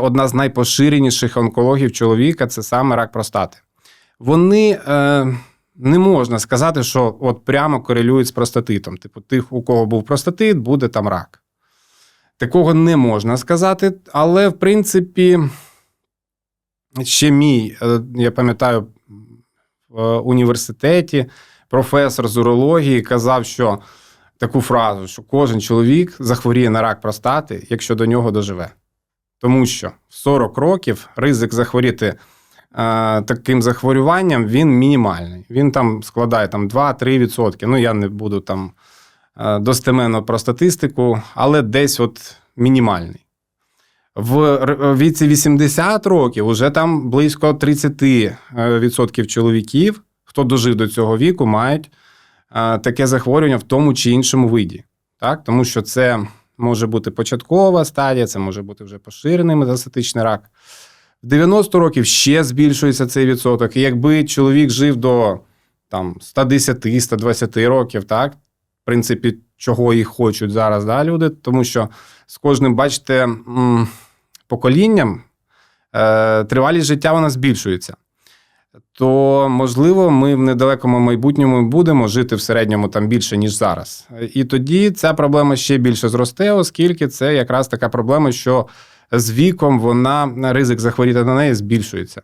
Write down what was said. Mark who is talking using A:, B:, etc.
A: Одна з найпоширеніших онкологів чоловіка це саме рак простати. Вони е, не можна сказати, що от прямо корелюють з простатитом. Типу, тих, у кого був простатит, буде там рак. Такого не можна сказати, але в принципі, ще мій, е, я пам'ятаю, в університеті професор з урології казав, що таку фразу, що кожен чоловік захворіє на рак простати, якщо до нього доживе. Тому що в 40 років ризик захворіти е, таким захворюванням він мінімальний. Він там складає там, 2-3%. Ну, я не буду там е, достеменно про статистику, але десь от мінімальний. В віці 80 років вже там близько 30% чоловіків, хто дожив до цього віку, мають е, таке захворювання в тому чи іншому виді. Так? Тому що це може бути початкова стадія, це може бути вже поширений метастатичний рак. В 90 років ще збільшується цей відсоток. І якби чоловік жив до там, 110-120 років, так, в принципі, чого їх хочуть зараз да, люди, тому що з кожним, бачите, поколінням е, тривалість життя вона збільшується. То, можливо, ми в недалекому майбутньому будемо жити в середньому там більше, ніж зараз. І тоді ця проблема ще більше зросте, оскільки це якраз така проблема, що з віком вона ризик захворіти на неї збільшується.